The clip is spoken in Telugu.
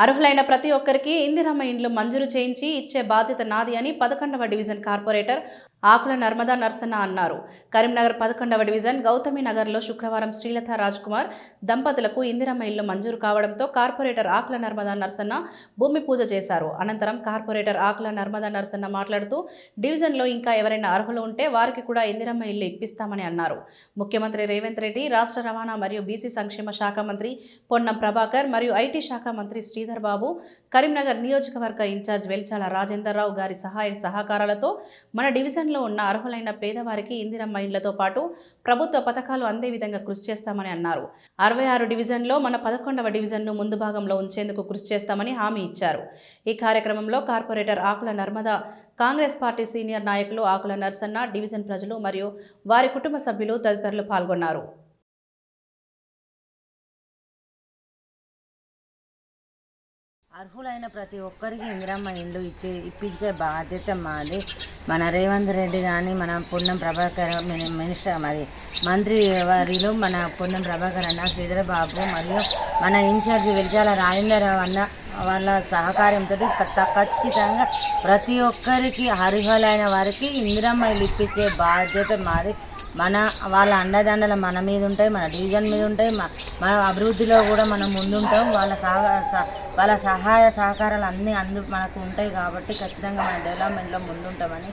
అర్హులైన ప్రతి ఒక్కరికి ఇందిరమ్మ ఇండ్లు మంజూరు చేయించి ఇచ్చే బాధ్యత నాది అని పదకొండవ డివిజన్ కార్పొరేటర్ ఆకుల నర్మదా నర్సన్న అన్నారు. కరీంనగర్ పదకొండవ డివిజన్ గౌతమి నగర్లో శుక్రవారం శ్రీలత రాజ్ కుమార్ దంపతులకు ఇందిరమ్మ ఇల్లు మంజూరు కావడంతో కార్పొరేటర్ ఆకుల నర్మదా నర్సన్న భూమి పూజ చేశారు. అనంతరం కార్పొరేటర్ ఆకుల నర్మదా నర్సన్న మాట్లాడుతూ డివిజన్లో ఇంకా ఎవరైనా అర్హులు ఉంటే వారికి కూడా ఇందిరమ్మ ఇల్లు ఇప్పిస్తామని అన్నారు. ముఖ్యమంత్రి రేవంత్ రెడ్డి రాష్ట్ర రవాణా మరియు బీసీ సంక్షేమ శాఖ మంత్రి పొన్నం ప్రభాకర్ మరియు ఐటీ శాఖ మంత్రి శ్రీధర్ బాబు కరీంనగర్ నియోజకవర్గ ఇన్ఛార్జ్ వెల్చాల రాజేందర్ రావు గారి సహాయ సహకారాలతో మన డివిజన్ డివిజన్లో ఉన్న అర్హులైన పేదవారికి ఇందిరమ్మ ఇళ్ళతో పాటు ప్రభుత్వ పథకాలు అందే విధంగా కృషి చేస్తామని అన్నారు. అరవై ఆరు డివిజన్లో మన పదకొండవ డివిజన్ను ముందు భాగంలో ఉంచేందుకు కృషి చేస్తామని హామీ ఇచ్చారు. ఈ కార్యక్రమంలో corporator Akula Narmada Congress party senior నాయకులు ఆకుల నర్సన్న డివిజన్ ప్రజలు మరియు వారి కుటుంబ సభ్యులు తదితరులు పాల్గొన్నారు. అర్హులైన ప్రతి ఒక్కరికి ఇందిరమ్మ ఇల్లు ఇచ్చే ఇప్పించే బాధ్యత మాది. మన రేవంత్ రెడ్డి కానీ మన పొన్నం ప్రభాకర్ మినిస్టర్ మరి మంత్రి వారిలో మన పొన్నం ప్రభాకర్ అన్న శ్రీధర బాబు మరియు మన ఇన్ఛార్జి వెలిచాల రాజేంద్రరావు అన్న వాళ్ళ సహకారంతో ఖచ్చితంగా ప్రతి ఒక్కరికి అర్హులైన వారికి ఇందిరమ్మ ఇల్లు ఇప్పించే బాధ్యత మాది. మన వాళ్ళ అండదండలు మన మీద ఉంటాయి మన డివిజన్ మీద ఉంటాయి మన అభివృద్ధిలో కూడా మనం ముందుంటాం. వాళ్ళ సహ వాళ్ళ సహాయ సహకారాలు అన్నీ అందు మనకు ఉంటాయి కాబట్టి ఖచ్చితంగా మన డెవలప్మెంట్లో ముందుంటామని